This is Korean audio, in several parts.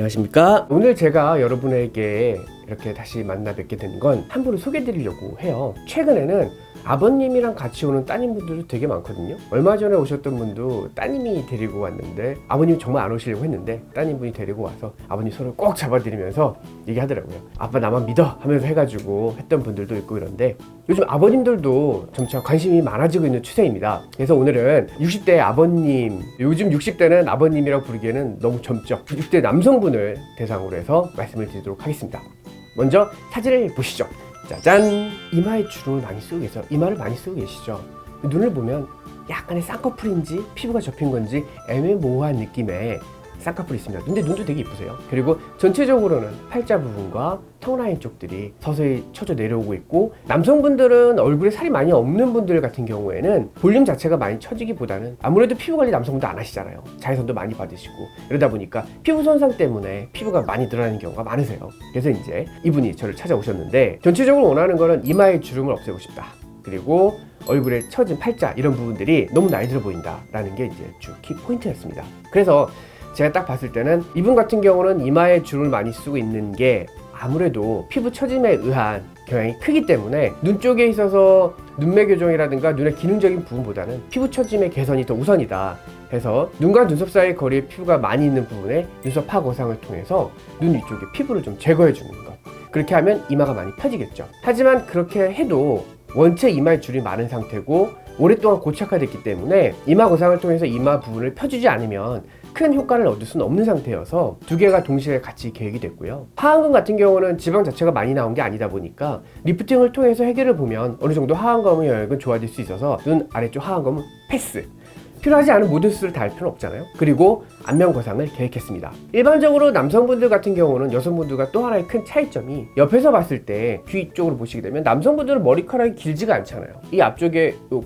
안녕하십니까? 오늘 제가 여러분에게 이렇게 다시 만나 뵙게 된 건 한 분을 소개해 드리려고 해요. 최근에는 아버님이랑 같이 오는 따님분들도 되게 많거든요. 얼마 전에 오셨던 분도 따님이 데리고 왔는데 아버님이 정말 안 오시려고 했는데 따님분이 데리고 와서 아버님 손을 꼭 잡아드리면서 얘기하더라고요. 아빠 나만 믿어 하면서 해가지고 했던 분들도 있고 이런데 요즘 아버님들도 점차 관심이 많아지고 있는 추세입니다. 그래서 오늘은 60대 아버님 요즘 60대는 아버님이라고 부르기에는 너무 젊죠. 60대 남성분을 대상으로 해서 말씀을 드리도록 하겠습니다. 먼저 사진을 보시죠 짜잔 이마에 주름을 많이 쓰고 계세요. 이마를 많이 쓰고 계시죠? 눈을 보면 약간의 쌍꺼풀인지 피부가 접힌 건지 애매모호한 느낌의 쌍꺼풀이 있습니다. 근데 눈도 되게 이쁘세요. 그리고 전체적으로는 팔자 부분과 턱 라인 쪽들이 서서히 쳐져 내려오고 있고 남성분들은 얼굴에 살이 많이 없는 분들 같은 경우에는 볼륨 자체가 많이 처지기보다는 아무래도 피부 관리 남성분들 안 하시잖아요. 자외선도 많이 받으시고. 이러다 보니까 피부 손상 때문에 피부가 많이 늘어나는 경우가 많으세요. 그래서 이제 이분이 저를 찾아오셨는데 전체적으로 원하는 거는 이마의 주름을 없애고 싶다. 그리고 얼굴에 처진 팔자 이런 부분들이 너무 나이 들어 보인다라는 게 이제 주 키 포인트였습니다. 그래서 제가 딱 봤을 때는 이분 같은 경우는 이마에 주름을 많이 쓰고 있는 게 아무래도 피부 처짐에 의한 경향이 크기 때문에 눈 쪽에 있어서 눈매 교정이라든가 눈의 기능적인 부분보다는 피부 처짐의 개선이 더 우선이다. 해서 눈과 눈썹 사이 거리에 피부가 많이 있는 부분에 눈썹 파 거상을 통해서 눈 위쪽에 피부를 좀 제거해 주는 것. 그렇게 하면 이마가 많이 펴지겠죠. 하지만 그렇게 해도 원체 이마에 줄이 많은 상태고 오랫동안 고착화됐기 때문에 이마 거상을 통해서 이마 부분을 펴주지 않으면 큰 효과를 얻을 수는 없는 상태여서 두 개가 동시에 같이 계획이 됐고요. 하안검 같은 경우는 지방 자체가 많이 나온 게 아니다 보니까 리프팅을 통해서 해결을 보면 어느 정도 하안검의 영역은 좋아질 수 있어서 눈 아래쪽 하안검은 패스. 필요하지 않은 모든 수술을 다 할 필요는 없잖아요. 그리고 안면 거상을 계획했습니다. 일반적으로 남성분들 같은 경우는 여성분들과 또 하나의 큰 차이점이 옆에서 봤을 때 귀 쪽으로 보시게 되면 남성분들은 머리카락이 길지가 않잖아요. 이 앞쪽에 요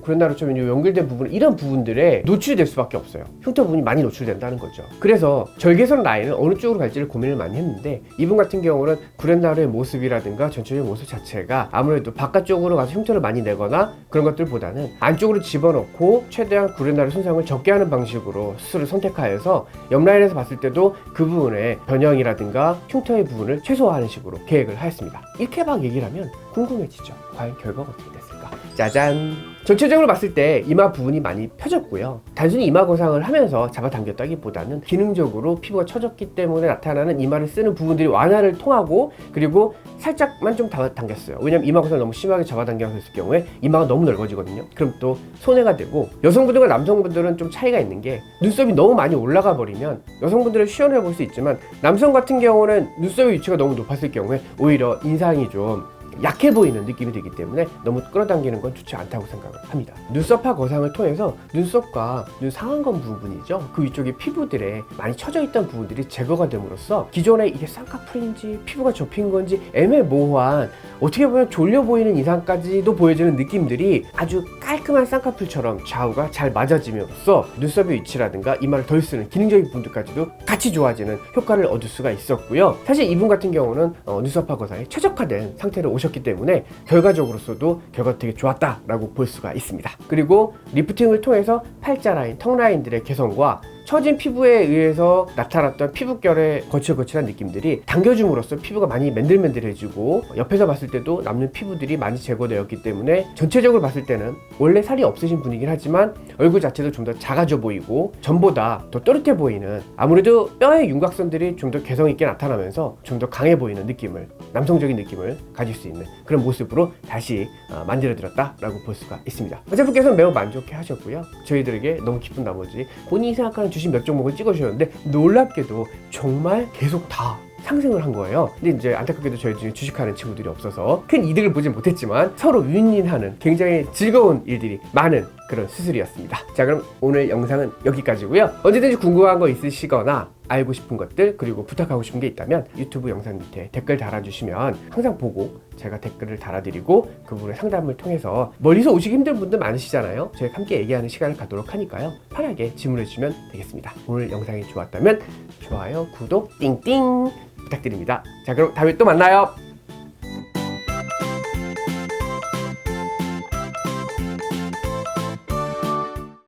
연결된 부분 이런 부분들에 노출이 될 수밖에 없어요. 흉터 부분이 많이 노출된다는 거죠. 그래서 절개선 라인은 어느 쪽으로 갈지를 고민을 많이 했는데 이분 같은 경우는 구레나루의 모습이라든가 전체적인 모습 자체가 아무래도 바깥쪽으로 가서 흉터를 많이 내거나 그런 것들보다는 안쪽으로 집어넣고 최대한 구레나루 손 상을 적게 하는 방식으로 수술을 선택하여서 옆라인에서 봤을 때도 그 부분의 변형이라든가 흉터의 부분을 최소화하는 식으로 계획을 하였습니다. 이렇게 막 얘기를 하면 궁금해지죠. 과연 결과가 어떻게 됐을까? 짜잔! 전체적으로 봤을 때 이마 부분이 많이 펴졌고요. 단순히 이마 거상을 하면서 잡아당겼다기보다는 기능적으로 피부가 처졌기 때문에 나타나는 이마를 쓰는 부분들이 완화를 통하고 그리고 살짝만 좀 잡아당겼어요. 왜냐면 이마 거상을 너무 심하게 잡아당겼을 경우에 이마가 너무 넓어지거든요. 그럼 또 손해가 되고 여성분들과 남성분들은 좀 차이가 있는 게 눈썹이 너무 많이 올라가 버리면 여성분들은 시원해 볼 수 있지만 남성 같은 경우는 눈썹의 위치가 너무 높았을 경우에 오히려 인상이 좀 약해 보이는 느낌이 들기 때문에 너무 끌어당기는 건 좋지 않다고 생각을 합니다. 눈썹파 거상을 통해서 눈썹과 눈 상안검 부분이죠. 그 위쪽에 피부들에 많이 처져 있던 부분들이 제거가 됨으로써 기존에 이게 쌍꺼풀인지 피부가 접힌 건지 애매모호한 어떻게 보면 졸려 보이는 이상까지도 보여지는 느낌들이 아주 깔끔한 쌍꺼풀처럼 좌우가 잘 맞아짐으로써 눈썹의 위치라든가 이마를 덜 쓰는 기능적인 부분들까지도 같이 좋아지는 효과를 얻을 수가 있었고요. 사실 이분 같은 경우는 어, 눈썹파 거상이 최적화된 상태로 오셨 기 때문에 결과적으로서도 결과가 되게 좋았다라고 볼 수가 있습니다. 그리고 리프팅을 통해서 팔자 라인, 턱 라인들의 개선과 처진 피부에 의해서 나타났던 피부결의 거칠거칠한 느낌들이 당겨줌으로써 피부가 많이 맨들맨들해지고 옆에서 봤을 때도 남는 피부들이 많이 제거되었기 때문에 전체적으로 봤을 때는 원래 살이 없으신 분이긴 하지만 얼굴 자체도 좀 더 작아져 보이고 전보다 더 또렷해 보이는 아무래도 뼈의 윤곽선들이 좀 더 개성 있게 나타나면서 좀 더 강해 보이는 느낌을 남성적인 느낌을 가질 수 있는 그런 모습으로 다시 어, 만들어드렸다라고 볼 수가 있습니다. 어제분께서는 매우 만족해 하셨고요. 저희들에게 너무 기쁜 나머지 본인이 생각하는 주식 몇 종목을 찍어주셨는데 놀랍게도 정말 계속 다 상승을 한 거예요. 근데 이제 안타깝게도 저희 중에 주식하는 친구들이 없어서 큰 이득을 보진 못했지만 서로 윈윈하는 굉장히 즐거운 일들이 많은 그런 수술이었습니다. 자, 그럼 오늘 영상은 여기까지고요. 언제든지 궁금한 거 있으시거나 알고 싶은 것들 그리고 부탁하고 싶은 게 있다면 유튜브 영상 밑에 댓글 달아주시면 항상 보고 제가 댓글을 달아드리고 그분의 상담을 통해서 멀리서 오시기 힘든 분들 많으시잖아요. 저희가 함께 얘기하는 시간을 갖도록 하니까요. 편하게 질문해 주시면 되겠습니다. 오늘 영상이 좋았다면 좋아요, 구독, 띵띵 부탁드립니다. 자, 그럼 다음에 또 만나요.